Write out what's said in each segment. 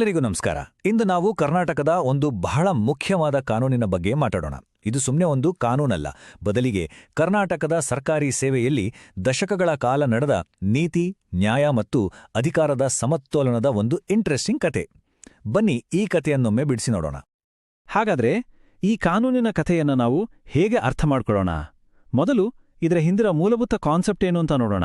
ಎಲ್ಲರಿಗೂ ನಮಸ್ಕಾರ. ಇಂದು ನಾವು ಕರ್ನಾಟಕದ ಒಂದು ಬಹಳ ಮುಖ್ಯವಾದ ಕಾನೂನಿನ ಬಗ್ಗೆ ಮಾತಾಡೋಣ. ಇದು ಸುಮ್ಮನೆ ಒಂದು ಕಾನೂನಲ್ಲ. ಬದಲಿಗೆ ಕರ್ನಾಟಕದ ಸರ್ಕಾರಿ ಸೇವೆಯಲ್ಲಿ ದಶಕಗಳ ಕಾಲ ನಡೆದ ನೀತಿ, ನ್ಯಾಯ ಮತ್ತು ಅಧಿಕಾರದ ಸಮತೋಲನದ ಒಂದು ಇಂಟ್ರೆಸ್ಟಿಂಗ್ ಕತೆ. ಬನ್ನಿ ಈ ಕಥೆಯನ್ನೊಮ್ಮೆ ಬಿಡಿಸಿ ನೋಡೋಣ. ಹಾಗಾದ್ರೆ ಈ ಕಾನೂನಿನ ಕಥೆಯನ್ನು ನಾವು ಹೇಗೆ ಅರ್ಥ ಮಾಡ್ಕೊಳ್ಳೋಣ? ಮೊದಲು ಇದರ ಹಿಂದಿರ ಮೂಲಭೂತ ಕಾನ್ಸೆಪ್ಟ್ ಏನು ಅಂತ ನೋಡೋಣ.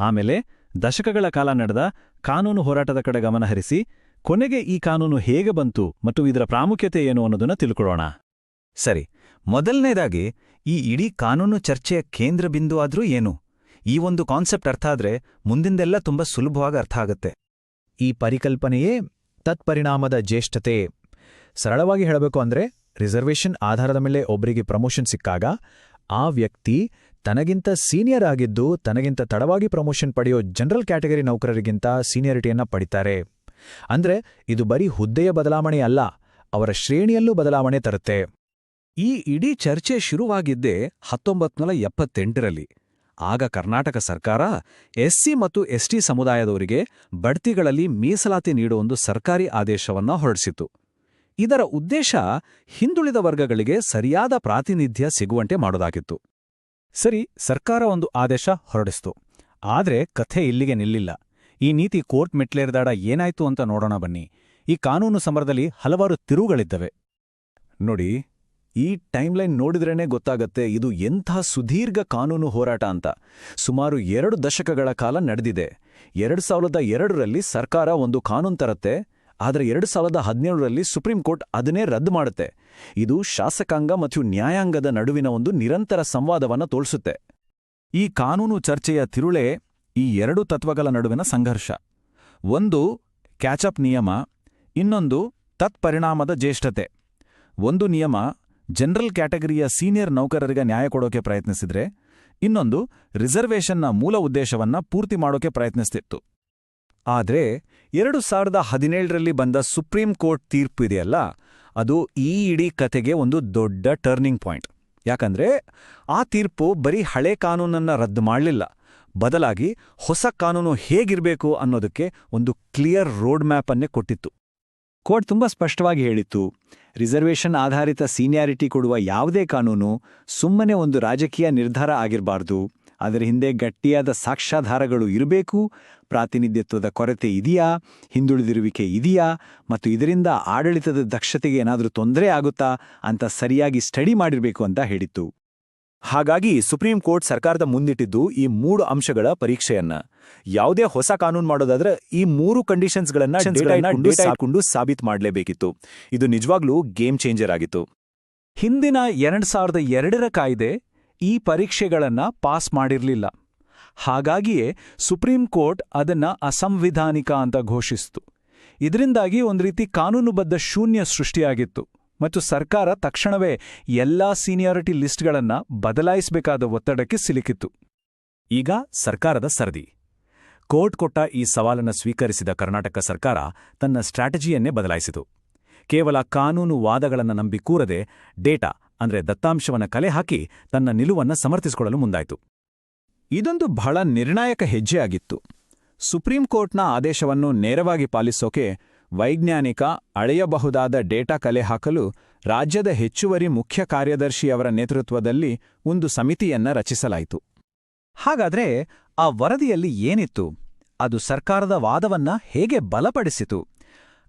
ಆಮೇಲೆ ದಶಕಗಳ ಕಾಲ ನಡೆದ ಕಾನೂನು ಹೋರಾಟದ ಕಡೆ ಗಮನಹರಿಸಿ ಕೊನೆಗೆ ಈ ಕಾನೂನು ಹೇಗೆ ಬಂತು ಮತ್ತು ಇದರ ಪ್ರಾಮುಖ್ಯತೆ ಏನು ಅನ್ನೋದನ್ನ ತಿಳ್ಕೊಳ್ಳೋಣ. ಸರಿ, ಮೊದಲನೇದಾಗಿ ಈ ಇಡೀ ಕಾನೂನು ಚರ್ಚೆಯ ಕೇಂದ್ರ ಬಿಂದು ಆದರೂ ಏನು? ಈ ಒಂದು ಕಾನ್ಸೆಪ್ಟ್ ಅರ್ಥ ಆದರೆ ಮುಂದಿಂದೆಲ್ಲ ತುಂಬಾ ಸುಲಭವಾಗಿ ಅರ್ಥ ಆಗುತ್ತೆ. ಈ ಪರಿಕಲ್ಪನೆಯೇ ತತ್ಪರಿಣಾಮದ ಜ್ಯೇಷ್ಠತೆ. ಸರಳವಾಗಿ ಹೇಳಬೇಕು ಅಂದ್ರೆ ರಿಸರ್ವೇಷನ್ ಆಧಾರದ ಮೇಲೆ ಒಬ್ಬರಿಗೆ ಪ್ರಮೋಷನ್ ಸಿಕ್ಕಾಗ ಆ ವ್ಯಕ್ತಿ ತನಗಿಂತ ಸೀನಿಯರ್ ಆಗಿದ್ದು ತನಗಿಂತ ತಡವಾಗಿ ಪ್ರಮೋಷನ್ ಪಡೆಯೋ ಜನರಲ್ ಕ್ಯಾಟಗರಿ ನೌಕರರಿಗಿಂತ ಸೀನಿಯರಿಟಿಯನ್ನು ಪಡಿತಾರೆ. ಅಂದ್ರೆ ಇದು ಬರೀ ಹುದ್ದೆಯ ಬದಲಾವಣೆ ಅಲ್ಲ, ಅವರ ಶ್ರೇಣಿಯಲ್ಲೂ ಬದಲಾವಣೆ ತರುತ್ತೆ. ಈ ಇಡೀ ಚರ್ಚೆ ಶುರುವಾಗಿದ್ದೇ ಹತ್ತೊಂಬತ್ನೂರ ಎಪ್ಪತ್ತೆಂಟರಲ್ಲಿ. ಆಗ ಕರ್ನಾಟಕ ಸರ್ಕಾರ ಎಸ್ಸಿ ಮತ್ತು ಎಸ್ಟಿ ಸಮುದಾಯದವರಿಗೆ ಬಡ್ತಿಗಳಲ್ಲಿ ಮೀಸಲಾತಿ ನೀಡುವ ಒಂದು ಸರ್ಕಾರಿ ಆದೇಶವನ್ನ ಹೊರಡಿಸಿತು ಇದರ ಉದ್ದೇಶ ಹಿಂದುಳಿದ ವರ್ಗಗಳಿಗೆ ಸರಿಯಾದ ಪ್ರಾತಿನಿಧ್ಯ ಸಿಗುವಂತೆ ಮಾಡೋದಾಗಿತ್ತು. ಸರಿ, ಸರ್ಕಾರ ಒಂದು ಆದೇಶ ಹೊರಡಿಸ್ತು. ಆದರೆ ಕಥೆ ಇಲ್ಲಿಗೆ ನಿಲ್ಲಿಲ್ಲ. ಈ ನೀತಿ ಕೋರ್ಟ್ ಮೆಟ್ಲೇರಿದಾಡ ಏನಾಯ್ತು ಅಂತ ನೋಡೋಣ ಬನ್ನಿ. ಈ ಕಾನೂನು ಸಮರದಲ್ಲಿ ಹಲವಾರು ತಿರುವುಗಳಿದ್ದವೆ. ನೋಡಿ, ಈ ಟೈಮ್ಲೈನ್ ನೋಡಿದ್ರೇ ಗೊತ್ತಾಗತ್ತೆ ಇದು ಎಂಥ ಸುದೀರ್ಘ ಕಾನೂನು ಹೋರಾಟ ಅಂತ. ಸುಮಾರು ಎರಡು ದಶಕಗಳ ಕಾಲ ನಡೆದಿದೆ. ಎರಡು ಸಾವಿರದ ಎರಡರಲ್ಲಿ ಸರ್ಕಾರ ಒಂದು ಕಾನೂನು ತರತ್ತೆ, ಆದರೆ ಎರಡು ಸಾವಿರದ ಹದಿನೇಳರಲ್ಲಿ ಸುಪ್ರೀಂ ಕೋರ್ಟ್ ಅದನ್ನೇ ರದ್ದು ಮಾಡುತ್ತೆ. ಇದು ಶಾಸಕಾಂಗ ಮತ್ತು ನ್ಯಾಯಾಂಗದ ನಡುವಿನ ಒಂದು ನಿರಂತರ ಸಂವಾದವನ್ನ ತೋರಿಸುತ್ತೆ. ಈ ಕಾನೂನು ಚರ್ಚೆಯ ತಿರುಳೇ ಈ ಎರಡು ತತ್ವಗಳ ನಡುವಿನ ಸಂಘರ್ಷ. ಒಂದು ಕ್ಯಾಚಪ್ ನಿಯಮ, ಇನ್ನೊಂದು, ತತ್ಪರಿಣಾಮದ ಜ್ಯೇಷ್ಠತೆ. ಒಂದು ನಿಯಮ ಜನರಲ್ ಕ್ಯಾಟಗರಿಯ ಸೀನಿಯರ್ ನೌಕರರಿಗೆ ನ್ಯಾಯ ಕೊಡೋಕೆ ಪ್ರಯತ್ನಿಸಿದ್ರೆ, ಇನ್ನೊಂದು ರಿಸರ್ವೇಷನ್ನ ಮೂಲ ಉದ್ದೇಶವನ್ನ ಪೂರ್ತಿ ಮಾಡೋಕೆ ಪ್ರಯತ್ನಿಸ್ತಿತ್ತು. ಆದ್ರೆ, ಎರಡು ಸಾವಿರದ ಹದಿನೇಳರಲ್ಲಿ ಬಂದ ಸುಪ್ರೀಂ ಕೋರ್ಟ್ ತೀರ್ಪು ಇದೆಯಲ್ಲ, ಅದು ಈ ಇಡೀ ಕತೆಗೆ ಒಂದು ದೊಡ್ಡ ಟರ್ನಿಂಗ್ ಪಾಯಿಂಟ್ ಯಾಕಂದ್ರೆ, ಆ ತೀರ್ಪು ಬರೀ ಹಳೆ ಕಾನೂನನ್ನ ರದ್ದು ಮಾಡಲಿಲ್ಲ. ಬದಲಾಗಿ ಹೊಸ ಕಾನೂನು ಹೇಗಿರಬೇಕು ಅನ್ನೋದಕ್ಕೆ ಒಂದು ಕ್ಲಿಯರ್ ರೋಡ್ ಮ್ಯಾಪ್ ಅನ್ನೇ ಕೊಟ್ಟಿತ್ತು. ಕೋರ್ಟ್ ತುಂಬಾ ಸ್ಪಷ್ಟವಾಗಿ ಹೇಳಿತ್ತು, ರಿಸರ್ವೇಷನ್ ಆಧಾರಿತ ಸೀನಿಯಾರಿಟಿ ಕೊಡುವ ಯಾವುದೇ ಕಾನೂನು ಸುಮ್ಮನೆ ಒಂದು ರಾಜಕೀಯ ನಿರ್ಧಾರ ಆಗಿರಬಾರ್ದು, ಅದರ ಹಿಂದೆ ಗಟ್ಟಿಯಾದ ಸಾಕ್ಷ್ಯಾಧಾರಗಳು ಇರಬೇಕು, ಪ್ರಾತಿನಿಧ್ಯತ್ವದ ಕೊರತೆ ಇದೆಯಾ, ಹಿಂದುಳಿದಿರುವಿಕೆ ಇದೆಯಾ, ಮತ್ತು ಇದರಿಂದ ಆಡಳಿತದ ದಕ್ಷತೆಗೆ ಏನಾದರೂ ತೊಂದರೆ ಆಗುತ್ತಾ ಅಂತ ಸರಿಯಾಗಿ ಸ್ಟಡಿ ಮಾಡಿರಬೇಕು ಅಂತ ಹೇಳಿತ್ತು. ಹಾಗಾಗಿ ಸುಪ್ರೀಂ ಕೋರ್ಟ್ ಸರ್ಕಾರದ ಮುಂದಿಟ್ಟಿದ್ದು ಈ ಮೂರು ಅಂಶಗಳ ಪರೀಕ್ಷೆಯನ್ನ. ಯಾವುದೇ ಹೊಸ ಕಾನೂನು ಮಾಡೋದಾದ್ರೆ ಈ ಮೂರು ಕಂಡೀಷನ್ಸ್ಗಳನ್ನ ಸಾಬೀತ್ ಮಾಡಲೇಬೇಕಿತ್ತು. ಇದು ನಿಜವಾಗ್ಲೂ ಗೇಮ್ ಚೇಂಜರ್ ಆಗಿತ್ತು. ಹಿಂದಿನ ಎರಡ್ ಸಾವಿರದ ಎರಡರ ಕಾಯ್ದೆ ಈ ಪರೀಕ್ಷೆಗಳನ್ನ ಪಾಸ್ ಮಾಡಿರಲಿಲ್ಲ. ಹಾಗಾಗಿಯೇ ಸುಪ್ರೀಂ ಕೋರ್ಟ್ ಅದನ್ನ ಅಸಂವಿಧಾನಿಕ ಅಂತ ಘೋಷಿಸಿತು. ಇದರಿಂದಾಗಿ ಒಂದು ರೀತಿ ಕಾನೂನುಬದ್ಧ ಶೂನ್ಯ ಸೃಷ್ಟಿಯಾಗಿತ್ತು. ಮತ್ತು ಸರ್ಕಾರ ತಕ್ಷಣವೇ ಎಲ್ಲಾ ಸೀನಿಯಾರಿಟಿ ಲಿಸ್ಟ್ಗಳನ್ನ ಬದಲಾಯಿಸಬೇಕಾದ ಒತ್ತಡಕ್ಕೆ ಸಿಲುಕಿತ್ತು. ಈಗ ಸರ್ಕಾರದ ಸರದಿ. ಕೋರ್ಟ್ ಕೊಟ್ಟ ಈ ಸವಾಲನ್ನು ಸ್ವೀಕರಿಸಿದ ಕರ್ನಾಟಕ ಸರ್ಕಾರ ತನ್ನ ಸ್ಟ್ರಾಟಜಿಯನ್ನೇ ಬದಲಾಯಿಸಿತು. ಕೇವಲ ಕಾನೂನು ವಾದಗಳನ್ನು ನಂಬಿ ಕೂರದೆ ಡೇಟಾ, ಅಂದ್ರೆ ದತ್ತಾಂಶವನ್ನ ಕಲೆ ಹಾಕಿ ತನ್ನ ನಿಲುವನ್ನ ಸಮರ್ಥಿಸಿಕೊಳ್ಳಲು ಮುಂದಾಯಿತು. ಇದೊಂದು ಬಹಳ ನಿರ್ಣಾಯಕ ಹೆಜ್ಜೆಯಾಗಿತ್ತು. ಸುಪ್ರೀಂ ಕೋರ್ಟ್ನ ಆದೇಶವನ್ನು ನೇರವಾಗಿ ಪಾಲಿಸೋಕೆ ವೈಜ್ಞಾನಿಕ ಅಳೆಯಬಹುದಾದ ಡೇಟಾ ಕಲೆ ಹಾಕಲು ರಾಜ್ಯದ ಹೆಚ್ಚುವರಿ ಮುಖ್ಯ ಕಾರ್ಯದರ್ಶಿಯವರ ನೇತೃತ್ವದಲ್ಲಿ ಒಂದು ಸಮಿತಿಯನ್ನ ರಚಿಸಲಾಯಿತು. ಹಾಗಾದ್ರೆ ಆ ವರದಿಯಲ್ಲಿ ಏನಿತ್ತು? ಅದು ಸರ್ಕಾರದ ವಾದವನ್ನ ಹೇಗೆ ಬಲಪಡಿಸಿತು?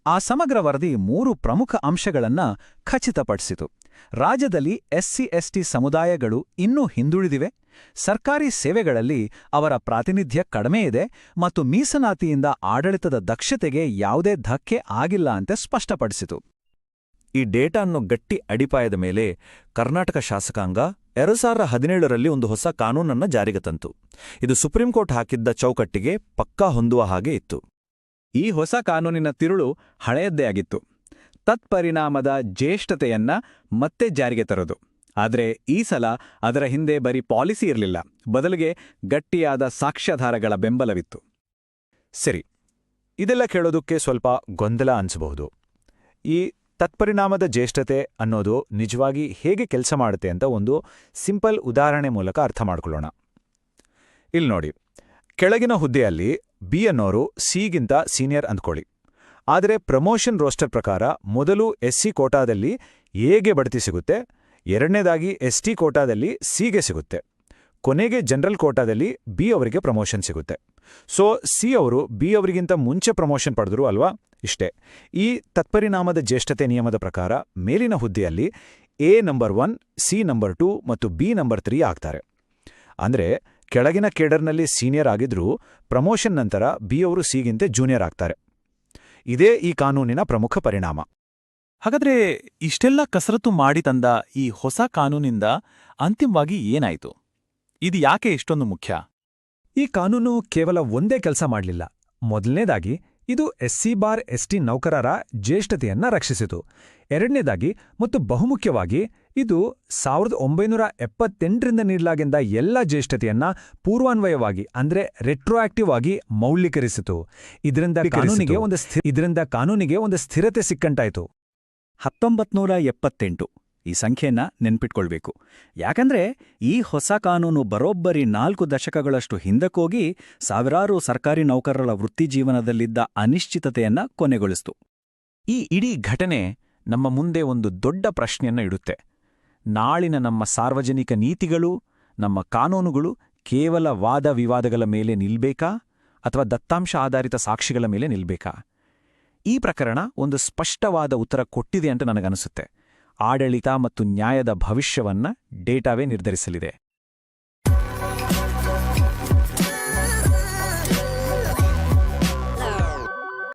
ಆ ಸಮಗ್ರ ವರದಿ ಮೂರು ಪ್ರಮುಖ ಅಂಶಗಳನ್ನ ಖಚಿತಪಡಿಸಿತು. ರಾಜ್ಯದಲ್ಲಿ ಎಸ್ಸಿ, ಎಸ್ಟಿ ಸಮುದಾಯಗಳು ಇನ್ನೂ ಹಿಂದುಳಿದಿವೆ. ಸರ್ಕಾರಿ ಸೇವೆಗಳಲ್ಲಿ ಅವರ ಪ್ರಾತಿನಿಧ್ಯ ಕಡಿಮೆ ಇದೆ ಮತ್ತು ಮೀಸಲಾತಿಯಿಂದ ಆಡಳಿತದ ದಕ್ಷತೆಗೆ ಯಾವುದೇ ಧಕ್ಕೆ ಆಗಿಲ್ಲ ಅಂತ ಸ್ಪಷ್ಟಪಡಿಸಿತು. ಈ ಡೇಟಾನ್ನು ಗಟ್ಟಿ ಅಡಿಪಾಯದ ಮೇಲೆ ಕರ್ನಾಟಕ ಶಾಸಕಾಂಗ ಎರಡು ಸಾವಿರದ ಹದಿನೇಳರಲ್ಲಿ ಒಂದು ಹೊಸ ಕಾನೂನನ್ನು ಜಾರಿಗೆ ತಂತು. ಇದು ಸುಪ್ರೀಂ ಕೋರ್ಟ್ ಹಾಕಿದ್ದ ಚೌಕಟ್ಟಿಗೆ ಪಕ್ಕಾ ಹೊಂದುವ ಹಾಗೆ ಇತ್ತು. ಈ ಹೊಸ ಕಾನೂನಿನ ತಿರುಳು ಹಳೆಯದ್ದೇ ಆಗಿತ್ತು. ತತ್ಪರಿಣಾಮದ ಜ್ಯೇಷ್ಠತೆಯನ್ನ ಮತ್ತೆ ಜಾರಿಗೆ ತರೋದು. ಆದರೆ ಈ ಸಲ ಅದರ ಹಿಂದೆ ಬರೀ ಪಾಲಿಸಿ ಇರಲಿಲ್ಲ. ಬದಲಿಗೆ ಗಟ್ಟಿಯಾದ ಸಾಕ್ಷ್ಯಾಧಾರಗಳ ಬೆಂಬಲವಿತ್ತು. ಸರಿ, ಇದೆಲ್ಲ ಕೇಳೋದಕ್ಕೆ ಸ್ವಲ್ಪ ಗೊಂದಲ ಅನಿಸಬಹುದು. ಈ ತತ್ಪರಿಣಾಮದ ಜ್ಯೇಷ್ಠತೆ ಅನ್ನೋದು ನಿಜವಾಗಿ ಹೇಗೆ ಕೆಲಸ ಮಾಡುತ್ತೆ ಅಂತ ಒಂದು ಸಿಂಪಲ್ ಉದಾಹರಣೆ ಮೂಲಕ ಅರ್ಥ ಮಾಡ್ಕೊಳ್ಳೋಣ. ಇಲ್ಲಿ ನೋಡಿ, ಕೆಳಗಿನ ಹುದ್ದೆಯಲ್ಲಿ ಬಿ ಅನ್ನೋರು ಸಿಗಿಂತ ಸೀನಿಯರ್ ಅಂದ್ಕೊಳ್ಳಿ. ಆದರೆ ಪ್ರಮೋಷನ್ ರೋಸ್ಟರ್ ಪ್ರಕಾರ ಮೊದಲು ಎಸ್ಸಿ ಕೋಟಾದಲ್ಲಿ ಎಗೆ ಬಡ್ತಿ ಸಿಗುತ್ತೆ? ಎರಡನೇದಾಗಿ ಎಸ್ಟಿ ಕೋಟಾದಲ್ಲಿ ಸಿಗೆ ಸಿಗುತ್ತೆ. ಕೊನೆಗೆ ಜನರಲ್ ಕೋಟಾದಲ್ಲಿ ಬಿ ಅವರಿಗೆ ಪ್ರಮೋಷನ್ ಸಿಗುತ್ತೆ. ಸೊ, ಸಿ ಅವರು ಬಿ ಅವರಿಗಿಂತ ಮುಂಚೆ ಪ್ರಮೋಷನ್ ಪಡೆದ್ರು ಅಲ್ವಾ? ಇಷ್ಟೇ. ಈ ತತ್ಪರಿಣಾಮದ ಜ್ಯೇಷ್ಠತೆ ನಿಯಮದ ಪ್ರಕಾರ ಮೇಲಿನ ಹುದ್ದೆಯಲ್ಲಿ A number one, C number two ಮತ್ತು ಬಿ ನಂಬರ್ ತ್ರೀ ಆಗ್ತಾರೆ. ಅಂದ್ರೆ ಕೆಳಗಿನ ಕೇಡರ್ನಲ್ಲಿ ಸೀನಿಯರ್ ಆಗಿದ್ರೂ ಪ್ರಮೋಷನ್ ನಂತರ ಬಿ ಅವರು ಸಿಗಿಂತ ಜೂನಿಯರ್ ಆಗ್ತಾರೆ. ಇದೇ ಈ ಕಾನೂನಿನ ಪ್ರಮುಖ ಪರಿಣಾಮ. ಹಾಗಾದ್ರೆ ಇಷ್ಟೆಲ್ಲ ಕಸರತ್ತು ಮಾಡಿ ತಂದ ಈ ಹೊಸ ಕಾನೂನಿಂದ ಅಂತಿಮವಾಗಿ ಏನಾಯಿತು? ಇದು ಯಾಕೆ ಇಷ್ಟೊಂದು ಮುಖ್ಯ? ಈ ಕಾನೂನು ಕೇವಲ ಒಂದೇ ಕೆಲಸ ಮಾಡಲಿಲ್ಲ. ಮೊದಲನೇದಾಗಿ ಇದು ಎಸ್ಸಿ ಬಾರ್ ಎಸ್ಟಿ ನೌಕರರ ಜ್ಯೇಷ್ಠತೆಯನ್ನ ರಕ್ಷಿಸಿತು. ಎರಡನೇದಾಗಿ ಮತ್ತು ಬಹುಮುಖ್ಯವಾಗಿ ಇದು ಸಾವಿರದ ಒಂಬೈನೂರ ಎಪ್ಪತ್ತೆಂಟರಿಂದ ನೀಡಲಾಗಿದ್ದ ಎಲ್ಲ ಜ್ಯೇಷ್ಠತೆಯನ್ನ ಪೂರ್ವಾನ್ವಯವಾಗಿ ಅಂದ್ರೆ ರೆಟ್ರೋಆಕ್ಟಿವ್ ಆಗಿ ಮೌಲ್ಯೀಕರಿಸಿತು. ಇದರಿಂದ ಕಾನೂನಿಗೆ ಒಂದು ಇದರಿಂದ ಕಾನೂನಿಗೆ ಒಂದು ಸ್ಥಿರತೆ ಸಿಕ್ಕಂಟಾಯಿತು. ಹತ್ತೊಂಬತ್ನೂರ ಎಪ್ಪತ್ತೆಂಟು. ಈ ಸಂಖ್ಯೆನ ನೆನ್ಪಿಟ್ಕೊಳ್ಬೇಕು. ಯಾಕಂದ್ರೆ ಈ ಹೊಸ ಕಾನೂನು ಬರೋಬ್ಬರಿ ನಾಲ್ಕು ದಶಕಗಳಷ್ಟು ಹಿಂದಕ್ಕೋಗಿ ಸಾವಿರಾರು ಸರ್ಕಾರಿ ನೌಕರರ ವೃತ್ತಿಜೀವನದಲ್ಲಿದ್ದ ಅನಿಶ್ಚಿತತೆಯನ್ನ ಕೊನೆಗೊಳಿಸ್ತು. ಈ ಇಡೀ ಘಟನೆ ನಮ್ಮ ಮುಂದೆ ಒಂದು ದೊಡ್ಡ ಪ್ರಶ್ನೆಯನ್ನ ಇಡುತ್ತೆ. ನಾಳಿನ ನಮ್ಮ ಸಾರ್ವಜನಿಕ ನೀತಿಗಳು, ನಮ್ಮ ಕಾನೂನುಗಳು ಕೇವಲ ವಾದ ವಿವಾದಗಳ ಮೇಲೆ ನಿಲ್ಬೇಕಾ ಅಥವಾ ದತ್ತಾಂಶ ಆಧಾರಿತ ಸಾಕ್ಷಿಗಳ ಮೇಲೆ ನಿಲ್ಬೇಕಾ? ಈ ಪ್ರಕರಣ ಒಂದು ಸ್ಪಷ್ಟವಾದ ಉತ್ತರ ಕೊಟ್ಟಿದೆ ಅಂತ ನನಗನಿಸುತ್ತೆ. ಆಡಳಿತ ಮತ್ತು ನ್ಯಾಯದ ಭವಿಷ್ಯವನ್ನ ಡೇಟಾವೇ ನಿರ್ಧರಿಸಲಿದೆ.